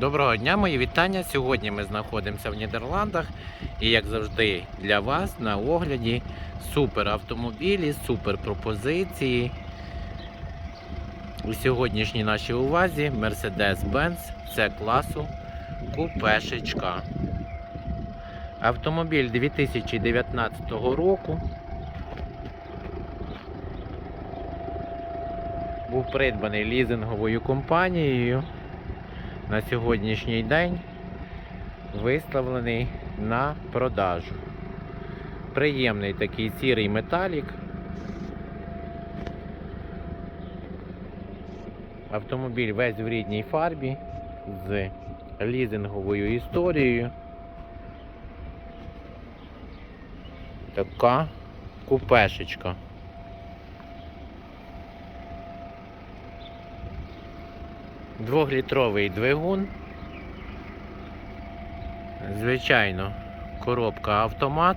Доброго дня, мої вітання. Сьогодні ми знаходимося в Нідерландах і, як завжди, для вас на огляді супер автомобілі, супер пропозиції. У сьогоднішній нашій увазі Mercedes-Benz C класу купешечка. Автомобіль 2019 року. Був придбаний лізинговою компанією на сьогоднішній день виставлений на продажу. Приємний такий сірий металік. Автомобіль весь в рідній фарбі з лізинговою історією. Така купешечка. Двохлітровий двигун. Звичайно, коробка автомат.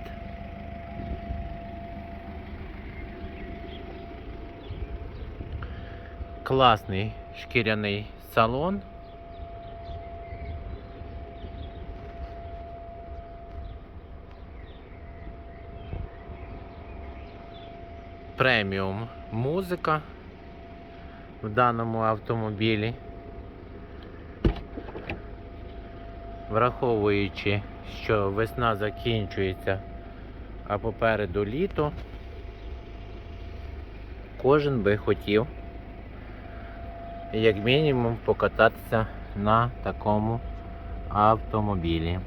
Класний шкіряний салон. Преміум музика в даному автомобілі. Враховуючи, що весна закінчується, а попереду літо, кожен би хотів, як мінімум, покататися на такому автомобілі.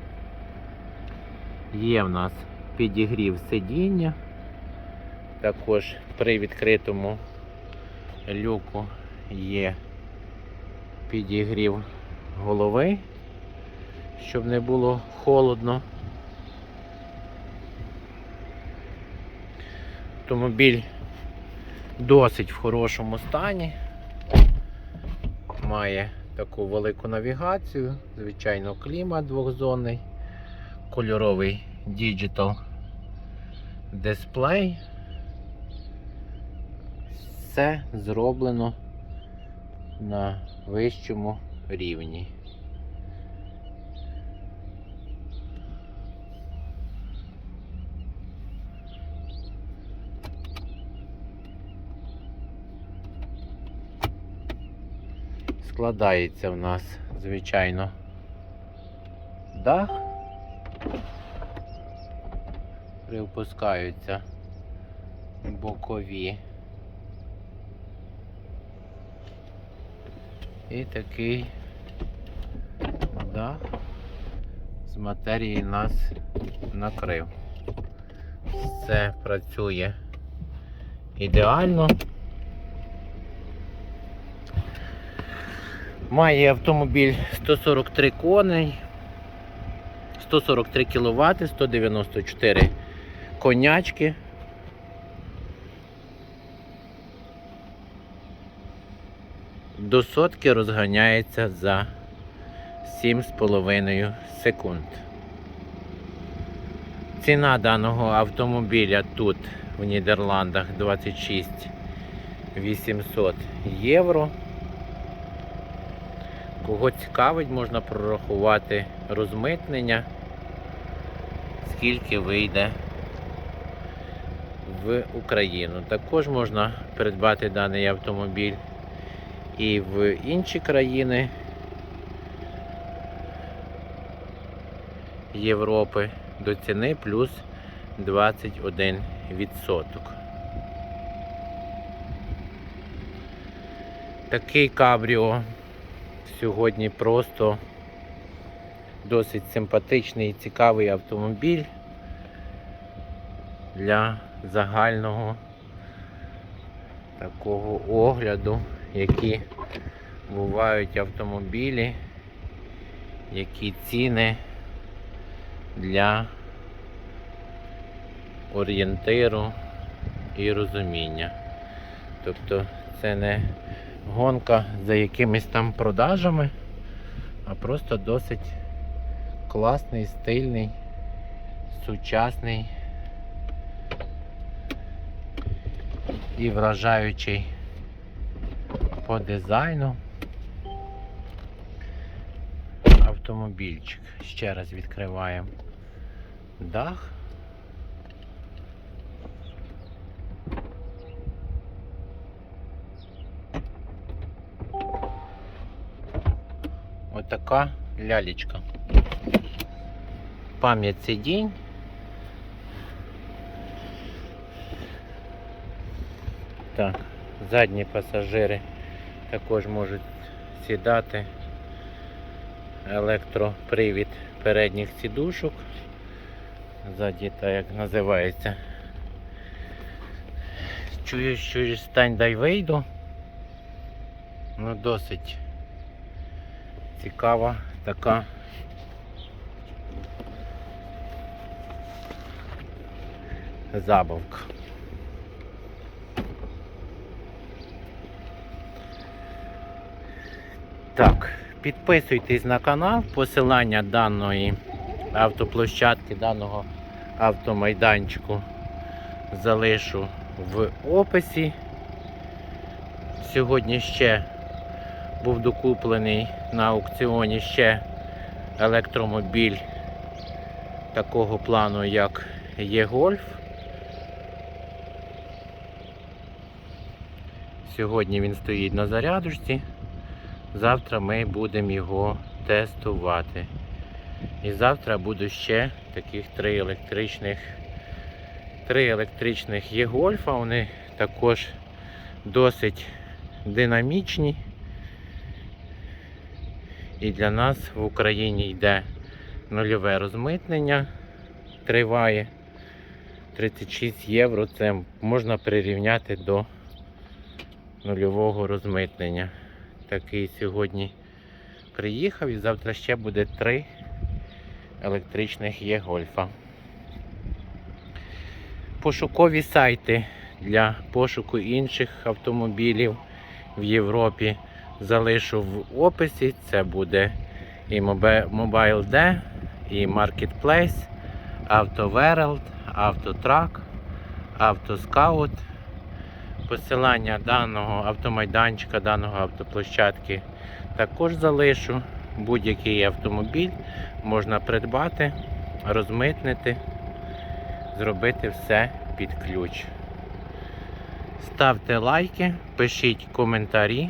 Є в нас підігрів сидіння, також при відкритому люку є підігрів голови щоб не було холодно. Автомобіль досить в хорошому стані. Має таку велику навігацію, звичайно, клімат двохзонний, кольоровий діджитал дисплей. Все зроблено на вищому рівні. Складається в нас, звичайно, дах. Привпускаються бокові. І такий дах з матерії нас накрив. Все працює ідеально. Має автомобіль 143 коней, 143 кВт, 194 конячки. До сотки розганяється за 7,5 секунд. Ціна даного автомобіля тут в Нідерландах 26 800 євро. Кого цікавить, можна прорахувати розмитнення, скільки вийде в Україну. Також можна придбати даний автомобіль і в інші країни Європи до ціни плюс 21%. Такий кабріо сьогодні просто досить симпатичний і цікавий автомобіль для загального такого огляду, які бувають автомобілі, які ціни для орієнтиру і розуміння. Тобто це не гонка за якимись там продажами, а просто досить класний, стильний, сучасний і вражаючий по дизайну. автомобільчик. Ще раз відкриваємо дах. Отака лялечка. Пам'ять сидінь. Так, задні пасажири також можуть сідати. Електропривід передніх сідушок. Ззаді так як називається. Чуєш, чуєш, стань дай вийду. Ну досить цікава така. Забавка. Так, підписуйтесь на канал, посилання даної автоплощадки, даного автомайданчику залишу в описі. Сьогодні ще був докуплений на аукціоні ще електромобіль такого плану, як є гольф. Сьогодні він стоїть на зарядочці. Завтра ми будемо його тестувати. І завтра буде ще таких три електричних три електричних є гольфа. Вони також досить динамічні. І для нас в Україні йде нульове розмитнення. Триває 36 євро. Це можна прирівняти до нульового розмитнення. Такий сьогодні приїхав і завтра ще буде три електричних є гольфа. Пошукові сайти для пошуку інших автомобілів в Європі залишу в описі. Це буде і Mobile.D, і Marketplace, AutoWorld, AutoTrack, AutoScout. Посилання даного автомайданчика, даного автоплощадки також залишу. Будь-який автомобіль можна придбати, розмитнити, зробити все під ключ. Ставте лайки, пишіть коментарі.